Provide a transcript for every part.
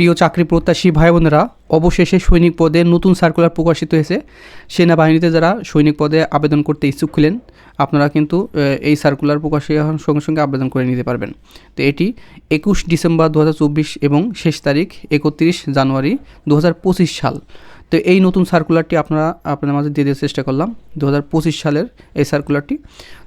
প্রিয় চাকরি প্রত্যাশী ভাই বোনেরা অবশেষে সৈনিক পদে নতুন সার্কুলার প্রকাশিত হয়েছে। সেনাবাহিনীতে যারা সৈনিক পদে আবেদন করতে ইচ্ছুক ছিলেন, আপনারা কিন্তু এই সার্কুলার প্রকাশে সঙ্গে সঙ্গে আবেদন করে নিতে পারবেন। তো এটি একুশ ডিসেম্বর দু হাজার চব্বিশ এবং শেষ তারিখ একত্রিশ জানুয়ারি দু হাজার পঁচিশ সাল। তো এই নতুন সার্কুলারটি আপনারা, আপনাদের মাঝে দিয়ে দেওয়ার চেষ্টা করলাম দু হাজার পঁচিশ সালের এই সার্কুলারটি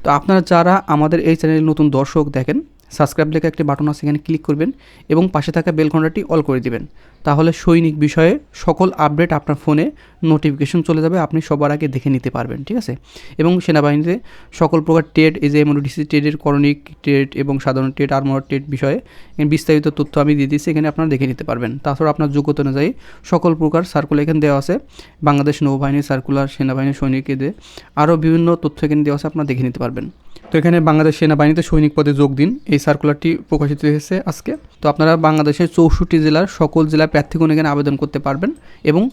তো আপনারা যারা আমাদের এই চ্যানেলের নতুন দর্শক দেখেন সাবস্ক্রাইব লেখা একটি বাটন আছে, এখানে ক্লিক করবেন এবং পাশে থাকা বেল ঘন্টাটি অল করে দিবেন। তাহলে সৈনিক বিষয়ে সকল আপডেট আপনার ফোনে নোটিফিকেশন চলে যাবে, আপনি সবার আগে দেখে নিতে পারবেন, ঠিক আছে? এবং সেনাবাহিনীতে সকল প্রকার টেট এই যে এমওডিসি টেটের করণিক টেট এবং সাধারণ টেট আর্মর টেট বিষয়ে বিস্তারিত তথ্য আমি দিয়ে দিচ্ছি এখানে আপনারা দেখে নিতে পারবেন। তাছাড়া আপনার যোগ্যতা অনুযায়ী সকল প্রকার সার্কুলার এখানে দেওয়া আছে, বাংলাদেশ নৌবাহিনীর সার্কুলার সেনাবাহিনীর সৈনিকদের আরও বিভিন্ন তথ্য এখানে দেওয়া আছে, আপনারা দেখে নিতে পারবেন। তো এখানে বাংলাদেশ সেনাবাহিনীতে সৈনিক পদে যোগ দিন। এই সার্কুলারটি প্রকাশিত হয়েছে আজকে। তো আপনারা বাংলাদেশের চৌষট্টি জেলার সকল জেলার প্রার্থীগণ এখানে আবেদন করতে পারবেন এবং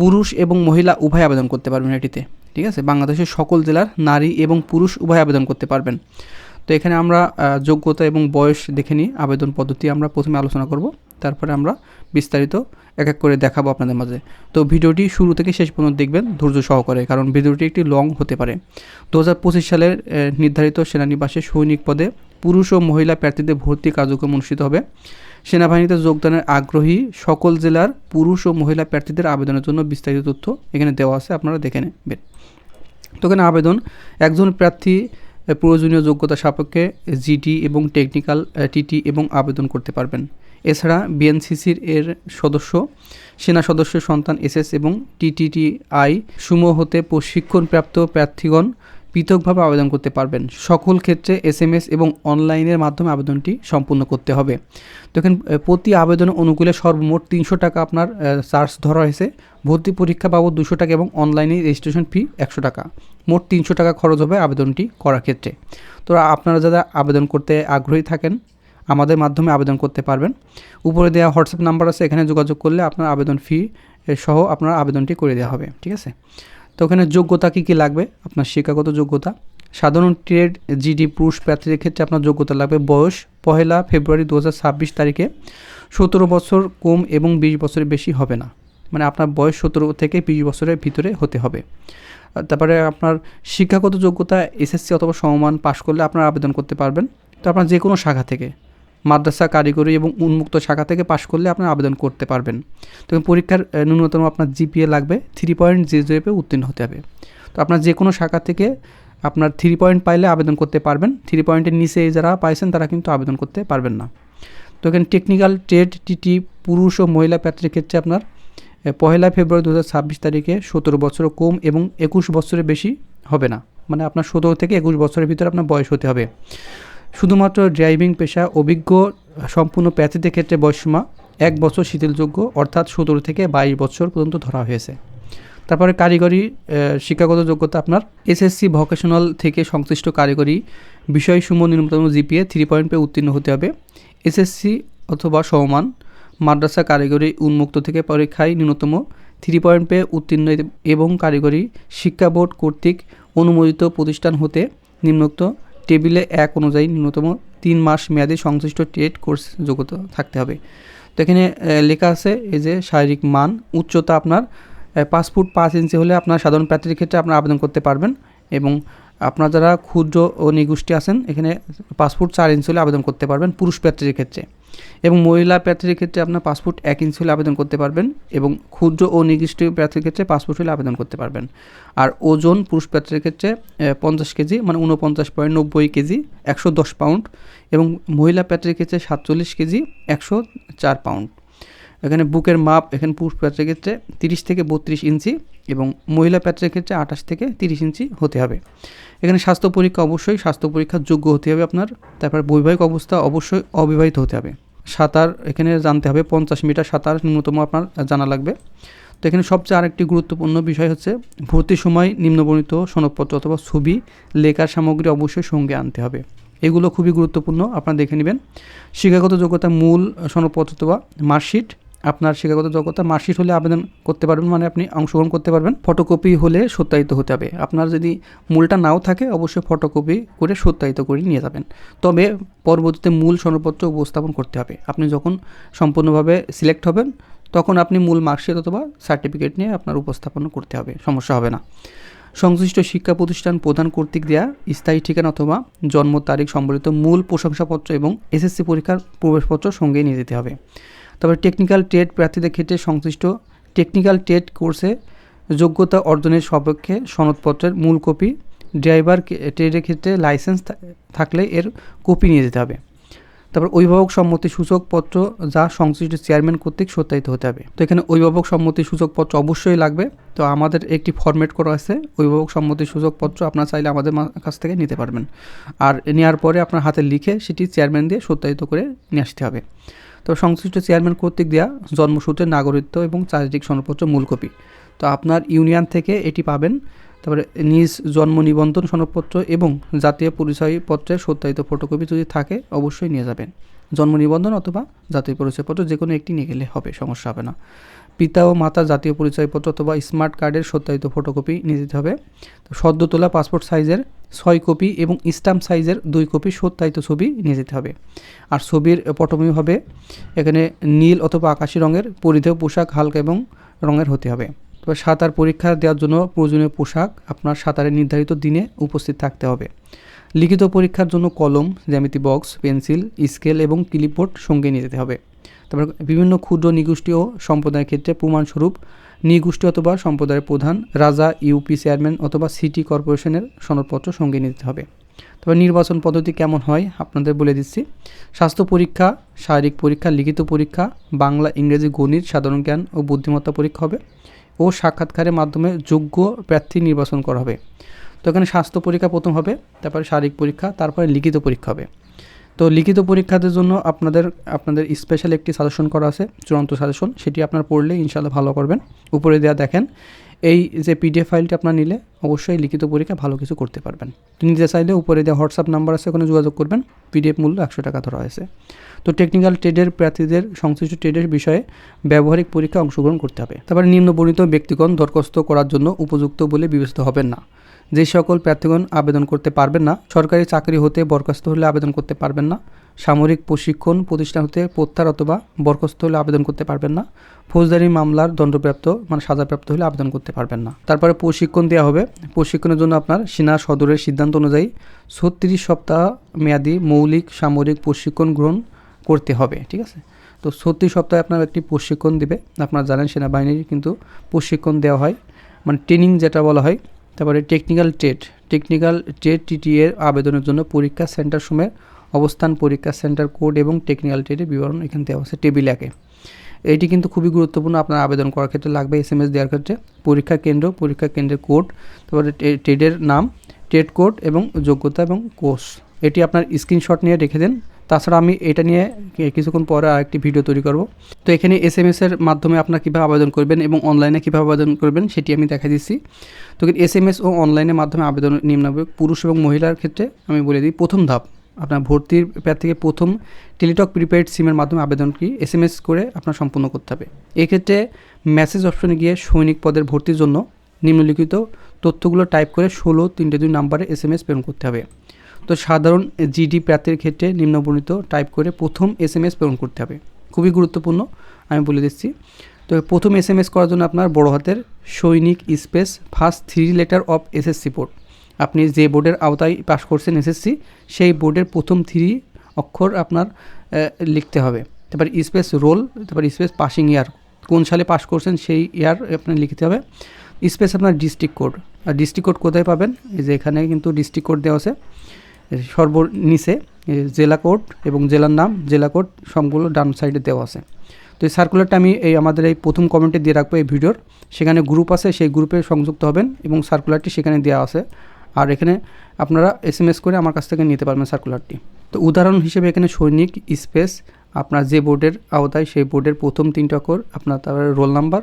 পুরুষ এবং মহিলা উভয় আবেদন করতে পারবেন এটিতে। ঠিক আছে? বাংলাদেশের সকল জেলার নারী এবং পুরুষ উভয় আবেদন করতে পারবেন। তো এখানে আমরা যোগ্যতা এবং বয়স দেখে নিই, আবেদন পদ্ধতি আমরা প্রথমে আলোচনা করব। তারপরে আমরা বিস্তারিত এক এক করে দেখাবো আপনাদের মাঝে। তো ভিডিওটি শুরু থেকে শেষ পর্যন্ত দেখবেন ধৈর্য সহকারে, কারণ ভিডিওটি একটি লং হতে পারে। দু হাজার পঁচিশ সালের নির্ধারিত সেনানিবাসে সৈনিক পদে পুরুষ ও মহিলা প্রার্থীদের ভর্তি কার্যক্রম অনুষ্ঠিত হবে। সেনাবাহিনীতে যোগদানের আগ্রহী সকল জেলার পুরুষ ও মহিলা প্রার্থীদের আবেদনের জন্য বিস্তারিত তথ্য এখানে দেওয়া আছে, আপনারা দেখে নেবেন। তো এখানে আবেদন, একজন প্রার্থী প্রয়োজনীয় যোগ্যতা সাপেক্ষে জিটি এবং টেকনিক্যাল টিটি এবং আবেদন করতে পারবেন। এছাড়া বিএনসিসির এর সদস্য, সেনা সদস্য সন্তান এসএস এবং টিটিটিআই সুমো হতে প্রশিক্ষণপ্রাপ্ত প্রার্থীগণ পৃথকভাবে আবেদন করতে পারবেন। সকল ক্ষেত্রে এসএমএস এবং অনলাইনের মাধ্যমে আবেদনটি সম্পূর্ণ করতে হবে। তো এখানে প্রতি আবেদন অনুকূলে সর্বমোট তিনশো টাকা আপনার চার্জ ধরা হয়েছে। ভর্তি পরীক্ষা বাবদ দুশো টাকা এবং অনলাইনে রেজিস্ট্রেশন ফি একশো টাকা। মোট তিনশো টাকা খরচ হবে আবেদনটি করার ক্ষেত্রে। তো আপনারা যারা আবেদন করতে আগ্রহী থাকেন, আমাদের মাধ্যমে আবেদন করতে পারবেন। উপরে দেওয়া হোয়াটসঅ্যাপ নাম্বার আছে, এখানে যোগাযোগ করলে আপনার আবেদন ফি সহ আপনার আবেদনটি করে দেওয়া হবে। ঠিক আছে? তো ওখানে যোগ্যতা কী কী লাগবে? আপনার শিক্ষাগত যোগ্যতা। সাধারণ ট্রেড জিডি পুরুষ প্রার্থীদের ক্ষেত্রে আপনার যোগ্যতা লাগবে বয়স পহেলা ফেব্রুয়ারি দু হাজার ছাব্বিশ তারিখে। সতেরো বছর কম এবং বিশ বছরের বেশি হবে না। মানে আপনার বয়স সতেরো থেকে বিশ বছরের ভিতরে হতে হবে। তারপরে আপনার শিক্ষাগত যোগ্যতা এসএসসি অথবা সমমান পাশ করলে আপনারা আবেদন করতে পারবেন। তো আপনার যে কোনো শাখা থেকে। মাদ্রাসা কারিগরি এবং উন্মুক্ত শাখা থেকে পাশ করলে আপনার আবেদন করতে পারবেন। তো পরীক্ষার ন্যূনতম আপনার জিপিএ লাগবে থ্রি পয়েন্ট জিরো উত্তীর্ণ হতে হবে। তো আপনার যে কোনো শাখা থেকে আপনার থ্রি পয়েন্ট পাইলে আবেদন করতে পারবেন। থ্রি পয়েন্টের নিচে যারা পাইছেন, তারা কিন্তু আবেদন করতে পারবেন না। তো এখানে টেকনিক্যাল ট্রেড টিটি পুরুষ ও মহিলা প্রার্থীর ক্ষেত্রে আপনার পহেলা ফেব্রুয়ারি দু হাজার ছাব্বিশ তারিখে সতেরো বছর কম এবং একুশ বছরের বেশি হবে না। মানে আপনার সতেরো থেকে একুশ বছরের ভিতরে আপনার বয়স হতে হবে। শুধুমাত্র ড্রাইভিং পেশা অভিজ্ঞ সম্পূর্ণ প্রার্থীদের ক্ষেত্রে বয়সীমা এক বছর শিথিলযোগ্য, অর্থাৎ সতেরো থেকে বাইশ বছর পর্যন্ত ধরা হয়েছে। তারপরে কারিগরি শিক্ষাগত যোগ্যতা আপনার এসএসসি ভোকেশনাল থেকে সংশ্লিষ্ট কারিগরি বিষয়সমূহ ন্যূনতম জিপিএ থ্রি পয়েন্ট পেয়ে উত্তীর্ণ হতে হবে। এসএসসি অথবা সমমান, মাদ্রাসা কারিগরি উন্মুক্ত থেকে পরীক্ষায় ন্যূনতম থ্রি পয়েন্ট পেয়ে উত্তীর্ণ এবং কারিগরি শিক্ষা বোর্ড কর্তৃক অনুমোদিত প্রতিষ্ঠান হতে নিম্নোক্ত টেবিলে এক অনুযায়ী ন্যূনতম তিন মাস মেয়াদী সংশ্লিষ্ট টেট কোর্স যোগ্যতা থাকতে হবে। তো এখানে লেখা আছে এই যে শারীরিক মান, উচ্চতা আপনার পাঁচ ফুট পাঁচ ইঞ্চি হলে আপনার সাধারণ প্রার্থীর ক্ষেত্রে আপনার আবেদন করতে পারবেন এবং আপনার যারা ক্ষুদ্র ও নিগোষ্ঠী আছেন, এখানে পাঁচ ফুট চার ইঞ্চি হলে আবেদন করতে পারবেন পুরুষ প্রার্থীর ক্ষেত্রে। এবং মহিলা প্রার্থীর ক্ষেত্রে আপনার পাসপোর্ট এক ইঞ্চি হলে আবেদন করতে পারবেন এবং ক্ষুদ্র ও নিগোষ্ঠী প্রার্থীর ক্ষেত্রে পাসপোর্ট হলে আবেদন করতে পারবেন। আর ওজন পুরুষ প্রার্থীর ক্ষেত্রে পঞ্চাশ কেজি মানে উনপঞ্চাশ পয়েন্ট নব্বই কেজি, একশো দশ পাউন্ড এবং মহিলা প্রার্থীর ক্ষেত্রে সাতচল্লিশ কেজি, একশো চার পাউন্ড। এখানে বুকের মাপ এখানে পুরুষ প্রার্থীর ক্ষেত্রে তিরিশ থেকে বত্রিশ ইঞ্চি এবং মহিলা প্রার্থীর ক্ষেত্রে আঠাশ থেকে তিরিশ ইঞ্চি হতে হবে। এখানে স্বাস্থ্য পরীক্ষা অবশ্যই স্বাস্থ্য পরীক্ষার যোগ্য হতে হবে আপনার। তারপর বৈবাহিক অবস্থা অবশ্যই অবিবাহিত হতে হবে। সাঁতার এখানে জানতে হবে, পঞ্চাশ মিটার সাঁতার ন্যূনতম আপনার জানা লাগবে। তো এখানে সবচেয়ে আরেকটি গুরুত্বপূর্ণ বিষয় হচ্ছে ভর্তির সময় নিম্নবর্ণিত সনদপত্র অথবা ছবি, লেখার সামগ্রী অবশ্যই সঙ্গে আনতে হবে। এগুলো খুবই গুরুত্বপূর্ণ, আপনারা দেখে নেবেন। শিক্ষাগত যোগ্যতা মূল সনদপত্র অথবা মার্কশিট। আপনার শিক্ষাগত যোগ্যতা মার্কশিট হলে আবেদন করতে পারবেন মানে আপনি অংশগ্রহণ করতে পারবেন। ফটোকপি হলে সত্যায়িত হতে হবে। আপনার যদি মূলটা নাও থাকে, অবশ্যই ফটোকপি করে সত্যায়িত করে নিয়ে যাবেন। তবে পরবর্তীতে মূল সনদপত্র উপস্থাপন করতে হবে। আপনি যখন সম্পূর্ণভাবে সিলেক্ট হবেন, তখন আপনি মূল মার্কশিট অথবা সার্টিফিকেট নিয়ে আপনার উপস্থাপন করতে হবে। সমস্যা হবে না। সংশ্লিষ্ট শিক্ষা প্রতিষ্ঠান প্রদান কর্তৃক দেওয়া স্থায়ী ঠিকানা অথবা জন্ম তারিখ সম্বলিত মূল প্রশংসাপত্র এবং এসএসসি পরীক্ষার প্রবেশপত্র সঙ্গে নিয়ে যেতে হবে। তারপরে টেকনিক্যাল ট্রেড প্রার্থীদের ক্ষেত্রে সংশ্লিষ্ট টেকনিক্যাল ট্রেড কোর্সে যোগ্যতা অর্জনের সপক্ষে সনদপত্রের মূল কপি ড্রাইভার ট্রেডের ক্ষেত্রে লাইসেন্স থাকলে এর কপি নিয়ে যেতে হবে। তারপর অভিভাবক সম্মতি সূচকপত্র যা সংশ্লিষ্ট চেয়ারম্যান কর্তৃক সত্যায়িত হতে হবে। তো এখানে অভিভাবক সম্মতি সূচকপত্র অবশ্যই লাগবে। তো আমাদের একটি ফরম্যাট করা আছে। অভিভাবক সম্মতি সূচকপত্র আপনার চাইলে আমাদের কাছ থেকে নিতে পারবেন। আর নেওয়ার পরে আপনার হাতে লিখে সেটি চেয়ারম্যান দিয়ে সত্যায়িত করে নিয়ে আসতে হবে। তো সংশ্লিষ্ট চেয়ারম্যান কর্তৃক দেওয়া জন্মসূত্রে নাগরিকত্ব এবং চারিত্রিক সনদপত্র মূল কপি। তো আপনার ইউনিয়ন থেকে এটি পাবেন। তারপরে নিজ জন্ম নিবন্ধন সনদপত্র এবং জাতীয় পরিচয়পত্রের সত্যায়িত ফটোকপি যদি থাকে, অবশ্যই নিয়ে যাবেন। জন্ম নিবন্ধন অথবা জাতীয় পরিচয়পত্র যে কোনো একটি নিয়ে গেলে হবে, সমস্যা হবে না। পিতা ও মাতার জাতীয় পরিচয়পত্র অথবা স্মার্ট কার্ডের সত্যায়িত ফটোকপি নিয়ে যেতে হবে। তো সদ্য তোলা পাসপোর্ট সাইজের ছয় কপি এবং স্ট্যাম্প সাইজের দুই কপি সত্যায়িত ছবি নিয়ে যেতে হবে। আর ছবির পটভূমি হবে এখানে নীল অথবা আকাশি রঙের পরিধেয় পোশাক হালকা এবং রঙের হতে হবে। তবে সাঁতার পরীক্ষা দেওয়ার জন্য প্রয়োজনীয় পোশাক আপনার সাঁতারের নির্ধারিত দিনে উপস্থিত থাকতে হবে। লিখিত পরীক্ষার জন্য কলম, জ্যামিতি বক্স, পেন্সিল, স্কেল এবং ক্লিপবোর্ড সঙ্গে নিয়ে যেতে হবে। তারপর বিভিন্ন ক্ষুদ্র নিগোষ্ঠী ও সম্প্রদায়ের ক্ষেত্রে প্রমাণস্বরূপ নিগোষ্ঠী অথবা সম্প্রদায়ের প্রধান, রাজা, ইউপি চেয়ারম্যান অথবা সিটি কর্পোরেশনের সনদপত্র সঙ্গে নিতে হবে। তবে নির্বাচন পদ্ধতি কেমন হয় আপনাদের বলে দিচ্ছি। স্বাস্থ্য পরীক্ষা, শারীরিক পরীক্ষা, লিখিত পরীক্ষা, বাংলা, ইংরেজি, গণিত, সাধারণ জ্ঞান ও বুদ্ধিমত্তা পরীক্ষা হবে ও সাক্ষাৎকারের মাধ্যমে যোগ্য প্রার্থী নির্বাচন করা হবে। তো এখানে স্বাস্থ্য পরীক্ষা প্রথম হবে, তারপরে শারীরিক পরীক্ষা, তারপরে লিখিত পরীক্ষা হবে। তো লিখিত পরীক্ষাদের জন্য আপনাদের আপনাদের স্পেশাল একটি সাজেশন করা আছে, চূড়ান্ত সাজেশন সেটি আপনার পড়লে ইনশাল্লাহ ভালো করবেন। উপরে দেওয়া দেখেন, এই যে পিডিএফ ফাইলটি আপনার নিলে অবশ্যই লিখিত পরীক্ষা ভালো কিছু করতে পারবেন। নিতে চাইলে উপরে দেওয়া হোয়াটসঅ্যাপ নাম্বার আছে, ওখানে যোগাযোগ করবেন পিডিএফ মূল্য একশো টাকা ধরা হয়েছে। তো টেকনিক্যাল ট্রেডের প্রার্থীদের সংশ্লিষ্ট ট্রেডের বিষয়ে ব্যবহারিক পরীক্ষা অংশগ্রহণ করতে হবে। তারপরে নিম্ন নিম্নবর্ণিত ব্যক্তিগণ দরখাস্ত করার জন্য উপযুক্ত বলে বিবেচিত হবেন না। যে সকল প্রার্থীগণ আবেদন করতে পারবেন না, সরকারি চাকরি হতে বরখাস্ত হলে আবেদন করতে পারবেন না, সামরিক প্রশিক্ষণ প্রতিষ্ঠান হতে প্রত্যাহার অথবা বরখাস্ত হলে আবেদন করতে পারবেন না, ফৌজদারি মামলার দণ্ডপ্রাপ্ত মানে সাজাপ্রাপ্ত হলে আবেদন করতে পারবেন না। তারপরে প্রশিক্ষণ দেওয়া হবে। প্রশিক্ষণের জন্য আপনার সেনা সদরের সিদ্ধান্ত অনুযায়ী ছত্রিশ সপ্তাহ মেয়াদি মৌলিক সামরিক প্রশিক্ষণ গ্রহণ করতে হবে, ঠিক আছে? তো ছত্রিশ সপ্তাহে আপনার একটি প্রশিক্ষণ দিবে। আপনারা জানেন সেনাবাহিনীর কিন্তু প্রশিক্ষণ দেওয়া হয়। মানে ট্রেনিং যেটা বলা হয় তারপরে technical TET technical trade TT এর আবেদনের জন্য পরীক্ষা সেন্টার সময় অবস্থান পরীক্ষা সেন্টার কোড এবং টেকনিক্যাল ট্রেডের বিবরণ এখানে দেওয়া আছে টেবিল একে এটি কিন্তু খুবই গুরুত্বপূর্ণ আপনার আবেদন করার ক্ষেত্রে লাগবে এস এম এস দেওয়ার ক্ষেত্রে। পরীক্ষা কেন্দ্র, পরীক্ষা কেন্দ্রের কোড তারপরে টেডের নাম টেট কোড এবং যোগ্যতা এবং কোর্স এটি আপনার স্ক্রিনশট নিয়ে রেখে দেন। তাছাড়া আমি এটা নিয়ে কিছুক্ষণ পরে আরেকটি ভিডিও তৈরি করব। তো এখানে এস এম এস এর মাধ্যমে আপনার কীভাবে আবেদন করবেন এবং অনলাইনে কীভাবে আবেদন করবেন সেটি আমি দেখা দিচ্ছি। তো এস এম এস ও অনলাইনের মাধ্যমে আবেদন নিম্নবে পুরুষ এবং মহিলার ক্ষেত্রে আমি বলে দিই, প্রথম ধাপ। আপনার ভর্তির থেকে প্রথম টেলিটক প্রিপেড সিমের মাধ্যমে আবেদন আবেদনটি এস এম এস করে আপনার সম্পূর্ণ করতে হবে। এক্ষেত্রে মেসেজ অপশনে গিয়ে সৈনিক পদের ভর্তির জন্য নিম্নলিখিত তথ্যগুলো টাইপ করে ষোলো তিনটে দুই নাম্বারে এস এম এস প্রেরণ করতে হবে। তো সাধারণ জিডি প্রার্থীর ক্ষেত্রে নিম্নবর্ণিত টাইপ করে প্রথম এস এম এস প্রেরণ করতে হবে। খুবই গুরুত্বপূর্ণ, আমি বলে দিচ্ছি। তো প্রথম এস এম এস করার জন্য আপনার বড় হাতের সৈনিক space first three letter of SSC board আপনি যে বোর্ডের আওতায় পাশ করছেন এসএসসি সেই বোর্ডের প্রথম থ্রি অক্ষর আপনার লিখতে হবে। তারপর স্পেস রোল তারপর স্পেস পাসিং ইয়ার কোন সালে পাস করছেন সেই ইয়ার আপনার লিখতে হবে। স্পেস আপনার ডিস্ট্রিক্ট কোড আর ডিস্ট্রিক্ট কোড কোথায় পাবেন? এই যে এখানে কিন্তু ডিস্ট্রিক্ট কোড দেওয়া আছে। সর্বনিচে জেলা কোড এবং জেলার নাম, জেলা কোড সবগুলো ডান সাইডে দেওয়া আছে। তো এই সার্কুলারটা আমি এই আমাদের এই প্রথম কমেন্টে দিয়ে রাখব এই ভিডিওর। সেখানে গ্রুপ আছে, সেই গ্রুপে সংযুক্ত হবেন এবং সার্কুলারটি সেখানে দেওয়া আছে। আর এখানে আপনারা এস করে আমার কাছ থেকে নিতে পারবেন সার্কুলারটি তো উদাহরণ হিসেবে এখানে সৈনিক স্পেস আপনার যে বোর্ডের আওতায় সেই বোর্ডের প্রথম তিনটা অক্ষর আপনার তারপরে রোল নাম্বার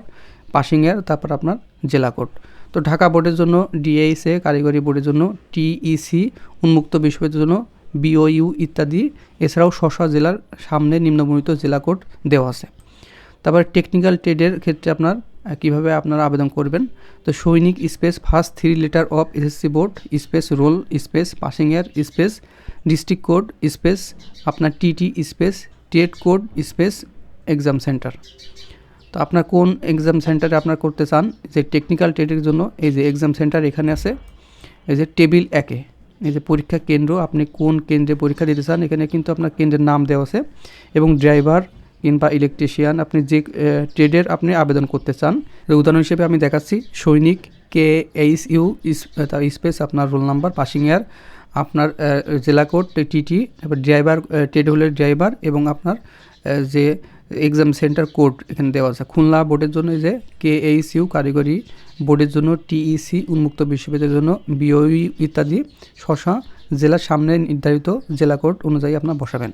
পাসিং তারপর আপনার জেলা কোড তো ঢাকা বোর্ডের জন্য ডিএইসএ কারিগরি বোর্ডের জন্য টিইসি উন্মুক্ত বিশ্ববিদ্যালয়ের জন্য বিওইউ ইত্যাদি। এছাড়াও শশা জেলার সামনে নিম্নবর্ণিত জেলা কোড দেওয়া আছে। তারপর টেকনিক্যাল ট্রেডের ক্ষেত্রে আপনার কীভাবে আপনারা আবেদন করবেন? তো সৈনিক space first three letter of SSC board space roll space passing year space district code space আপনার টিটি স্পেস টেট কোড স্পেস এক্সাম সেন্টার তো আপনার কোন এক্সাম সেন্টারে আপনার করতে চান যে টেকনিক্যাল ট্রেডের জন্য, এই যে এক্সাম সেন্টার এখানে আছে, এই যে টেবিল একে এই যে পরীক্ষা কেন্দ্র, আপনি কোন কেন্দ্রে পরীক্ষা দিতে চান, এখানে কিন্তু আপনার কেন্দ্রের নাম দেওয়া আছে, এবং ড্রাইভার কিংবা ইলেকট্রিশিয়ান আপনি যে ট্রেডের আপনি আবেদন করতে চান উদাহরণ হিসেবে আমি দেখাচ্ছি, সৈনিক কে এইচ ইউ স্পেস আপনার রোল নাম্বার পাসিং ইয়ার আপনার জেলা কোড টিটি তারপর ড্রাইভার ট্রেড হলের ড্রাইভার এবং আপনার যে এক্সাম সেন্টার কোড এখানে দেওয়া আছে। খুলনা বোর্ডের জন্য যে কে এইচ ইউ কারিগরি বোর্ডের জন্য টিইসি উন্মুক্ত বিশ্ববিদ্যালয়ের জন্য বিওই ইত্যাদি শশা জেলার সামনে নির্ধারিত জেলা কোড অনুযায়ী আপনার বসাবেন।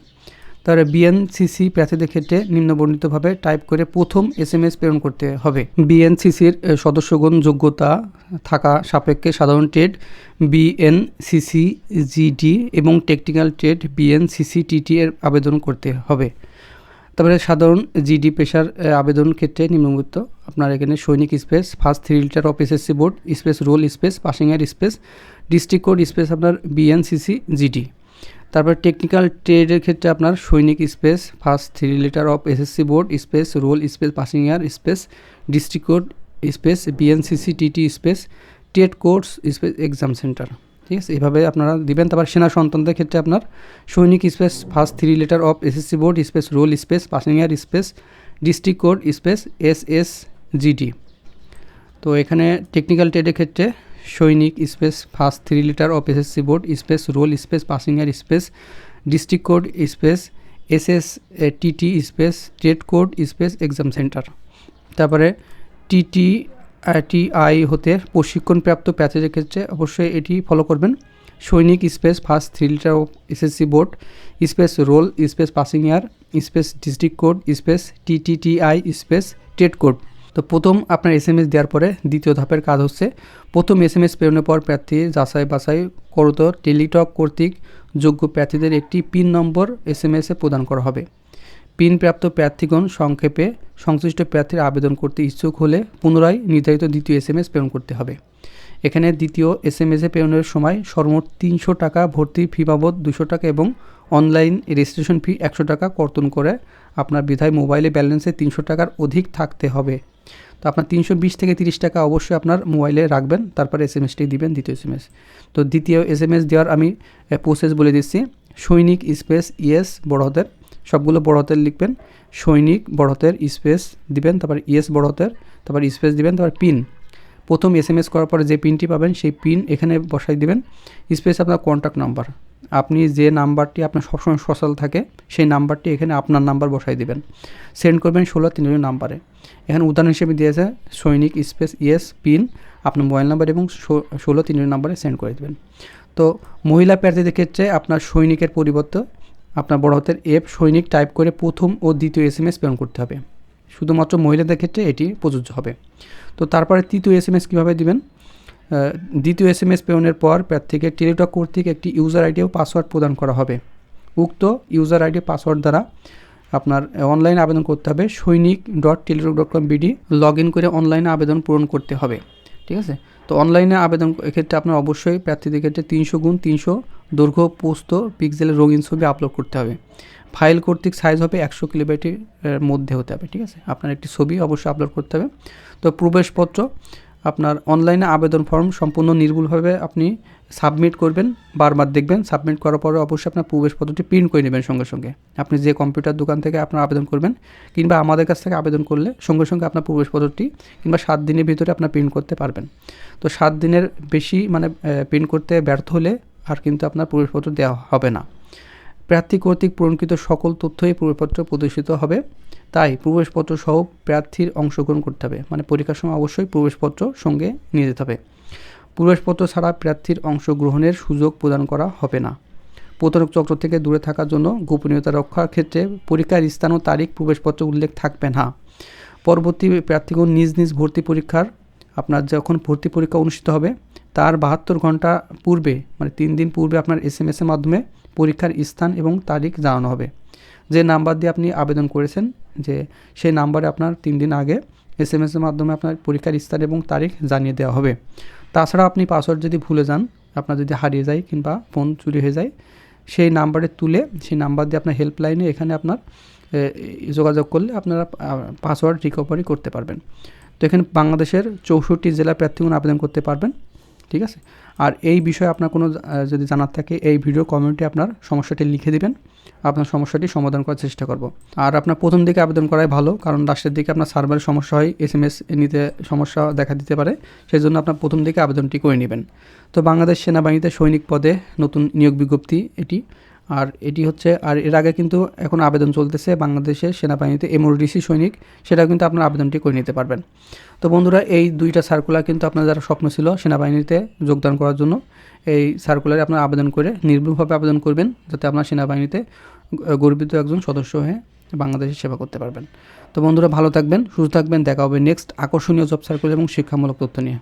তাহলে বিএনসিসি প্রার্থীদের ক্ষেত্রে নিম্নবর্ণিতভাবে টাইপ করে প্রথম এস এম এস প্রেরণ করতে হবে। বিএনসিসির সদস্যগণ যোগ্যতা থাকা সাপেক্ষে সাধারণ ট্রেড বিএনসিসি জিডি এবং টেকনিক্যাল ট্রেড বিএনসিসি টিটি এর আবেদন করতে হবে। তারপরে সাধারণ জিডি পেশার আবেদন ক্ষেত্রে নিম্নলিখিত আপনার এখানে সৈনিক space, first three letter of SSC board, space roll space পাসিংয়ের space, district code space আপনার বিএনসিসি জিডি তারপর টেকনিক্যাল ট্রেডের ক্ষেত্রে আপনার সৈনিক space, first three letter of SSC board, space roll space, passing year space, district code space BNCC TT space, TET course space, exam centre. ঠিক আছে? এইভাবে আপনারা দিবেন। তারপর সেনা সন্তানদের ক্ষেত্রে আপনার সৈনিক space first three letter of SSC board space roll space passing year space district code space S S GD তো এখানে টেকনিক্যাল ট্রেডের ক্ষেত্রে সৈনিক space first three letter of SSC board space roll space passing year space district code space S S TT space trade code space exam centre তারপরে TTTI হতে প্রশিক্ষণপ্রাপ্ত প্যাচেজের ক্ষেত্রে অবশ্যই এটি ফলো করবেন। সৈনিক space first three letter SSC board, space roll, space passing year space district code, space TTTI space TET code. তো প্রথম আপনার এস এম এস দেওয়ার পরে দ্বিতীয় ধাপের কাজ হচ্ছে, প্রথম এস এম এস প্রেরণের পর প্রার্থী যাচাই বাছাই করত টেলিটক কর্তৃক যোগ্য প্রার্থীদের একটি পিন নম্বর এস এম এসে প্রদান করা হবে। পিনপ্রাপ্ত প্রার্থীগণ সংক্ষেপে সংশ্লিষ্ট প্রার্থীর আবেদন করতে ইচ্ছুক হলে পুনরায় নির্ধারিত দ্বিতীয় এস এম এস প্রেরণ করতে হবে। এখানে দ্বিতীয় এস এম এসে প্রেরণের সময় সর্বমোট তিনশো টাকা ভর্তি ফি বাবদ দুশো টাকা এবং অনলাইন রেজিস্ট্রেশন ফি একশো টাকা কর্তন করে আপনার বিধায় মোবাইলে ব্যালেন্সে তিনশো টাকার অধিক থাকতে হবে। তো আপনার তিনশো বিশ থেকে তিরিশ টাকা অবশ্যই আপনার মোবাইলে রাখবেন, তারপরে এস এম এসটি দিবেন দ্বিতীয় এস এম এস তো দ্বিতীয় এস এম এস দেওয়ার আমি প্রসেস বলে দিচ্ছি। সৈনিক স্পেস ইয়েস বড় হাতের সবগুলো বড় হাতের লিখবেন। সৈনিক বড় হাতের স্পেস দিবেন, তারপর ইএস বড় হাতের, তারপর স্পেস দিবেন, তারপর পিন প্রথম এস এম এস করার পরে যে পিনটি পাবেন, সেই পিন এখানে বসাই দিবেন। স্পেস আপনার কন্ট্যাক্ট নাম্বার আপনি যে নাম্বারটি আপনার সবসময় সচল থাকে, সেই নাম্বারটি এখানে আপনার নাম্বার বসাই দিবেন। সেন্ড করবেন ষোলো তিনজনের নাম্বারে এখানে উদাহরণ হিসেবে দিয়েছে, সৈনিক স্পেস ইএস পিন আপনার মোবাইল নাম্বার এবং ষোলো তিনজনের নাম্বারে সেন্ড করে দেবেন। তো মহিলা প্রার্থীদের ক্ষেত্রে আপনার সৈনিকের পরিবর্তে আপনার বড় হাতের এফ সৈনিক টাইপ করে প্রথম ও দ্বিতীয় এস এম এস প্রেরণ করতে হবে। শুধুমাত্র মহিলাদের ক্ষেত্রে এটি প্রযোজ্য হবে। তো তারপরে তৃতীয় এস এম এস কীভাবে দেবেন? দ্বিতীয় এস এম এস প্রেরণের পর প্রার্থীকে টেলিটক কর্তৃক একটি ইউজার আইডি ও পাসওয়ার্ড প্রদান করা হবে। উক্ত ইউজার আইডি পাসওয়ার্ড দ্বারা আপনার অনলাইন আবেদন করতে হবে। সৈনিক dot Teletalk dot com BD log in করে অনলাইনে আবেদন পূরণ করতে হবে। ঠিক আছে? তো অনলাইনে আবেদন এক্ষেত্রে আপনার অবশ্যই প্রার্থীদের ক্ষেত্রে তিনশো গুণ তিনশো দৈর্ঘ্য, পোস্ত পিক্সেলের রঙিন ছবি আপলোড করতে হবে। ফাইল কর্তৃক সাইজ হবে একশো কিলোবাইটের মধ্যে হতে হবে, ঠিক আছে? আপনার একটি ছবি অবশ্যই আপলোড করতে হবে। তো প্রবেশপত্র, আপনার অনলাইনে আবেদন ফর্ম সম্পূর্ণ নির্ভুলভাবে আপনি সাবমিট করবেন, বারবার দেখবেন সাবমিট করার পরে অবশ্যই আপনার প্রবেশপত্রটি প্রিন্ট করে নেবেন সঙ্গে সঙ্গে। আপনি যে কম্পিউটার দোকান থেকে আপনার আবেদন করবেন কিংবা আমাদের কাছ থেকে আবেদন করলে সঙ্গে সঙ্গে আপনার প্রবেশপত্রটি কিংবা সাত দিনের ভিতরে আপনার প্রিন্ট করতে পারবেন। তো সাত দিনের বেশি মানে প্রিন্ট করতে ব্যর্থ হলে আর কিন্তু আপনার প্রবেশপত্র দেওয়া হবে না। প্রার্থী কর্তৃক পূরণকৃত সকল তথ্যই প্রবেশপত্র প্রদর্শিত হবে। তাই প্রবেশপত্র সহ প্রার্থীর অংশগ্রহণ করতে হবে। মানে পরীক্ষার সময় অবশ্যই প্রবেশপত্র সঙ্গে নিয়ে যেতে হবে। প্রবেশপত্র ছাড়া প্রার্থীর অংশগ্রহণের সুযোগ প্রদান করা হবে না। প্রতারক চক্র থেকে দূরে থাকার জন্য গোপনীয়তা রক্ষার ক্ষেত্রে পরীক্ষার স্থান ও তারিখ প্রবেশপত্র উল্লেখ থাকবে না। পরবর্তী প্রার্থীগণ নিজ নিজ ভর্তি পরীক্ষার আপনার যখন ভর্তি পরীক্ষা অনুষ্ঠিত হবে, তার বাহাত্তর ঘণ্টা পূর্বে মানে তিন দিন পূর্বে আপনার এস এম এসের মাধ্যমে পরীক্ষার স্থান এবং তারিখ জানানো হবে। যে নাম্বার দিয়ে আপনি আবেদন করেছেন, যে সেই নাম্বারে আপনার তিন দিন আগে এস এম এসের মাধ্যমে আপনার পরীক্ষার স্থান এবং তারিখ জানিয়ে দেওয়া হবে। তাছাড়া আপনি পাসওয়ার্ড যদি ভুলে যান, আপনার যদি হারিয়ে যায় কিংবা ফোন চুরি হয়ে যায়, সেই নাম্বারে তুলে সেই নাম্বার দিয়ে আপনার হেল্পলাইনে এখানে আপনার যোগাযোগ করলে আপনারা পাসওয়ার্ড রিকভারি করতে পারবেন। তো এখানে বাংলাদেশের চৌষট্টি জেলা প্রার্থীগুলো আবেদন করতে পারবেন, ঠিক আছে? আর এই বিষয়ে আপনার কোনো যদি জানার থাকে, এই ভিডিও কমেন্টে আপনার সমস্যাটি লিখে দিবেন, আপনার সমস্যাটি সমাধান করার চেষ্টা করব। আর আপনার প্রথম দিকে আবেদন করাই ভালো, কারণ লাস্টের দিকে আপনার সার্ভারের সমস্যা হয় এস এম এস নিতে সমস্যা দেখা দিতে পারে সেই জন্য আপনার প্রথম দিকে আবেদনটি করে নেবেন। তো বাংলাদেশ সেনাবাহিনীতে সৈনিক পদে নতুন নিয়োগ বিজ্ঞপ্তি এটি। আর এটি হচ্ছে, আর এর আগে কিন্তু এখন আবেদন চলতেছে বাংলাদেশের সেনাবাহিনীতে এমওডিসি সৈনিক সেটা কিন্তু আপনার আবেদনটি করে নিতে পারবেন। তো বন্ধুরা, এই দুইটা সার্কুলার কিন্তু আপনার যারা স্বপ্ন ছিল সেনাবাহিনীতে যোগদান করার জন্য, এই সার্কুলারে আপনার আবেদন করে নির্ভুলভাবে আবেদন করবেন যাতে আপনার সেনাবাহিনীতে গর্বিত একজন সদস্য হয়ে বাংলাদেশের সেবা করতে পারবেন। তো বন্ধুরা, ভালো থাকবেন, সুস্থ থাকবেন, দেখা হবে নেক্সট আকর্ষণীয় জব সার্কুলার এবং শিক্ষামূলক তথ্য নিয়ে।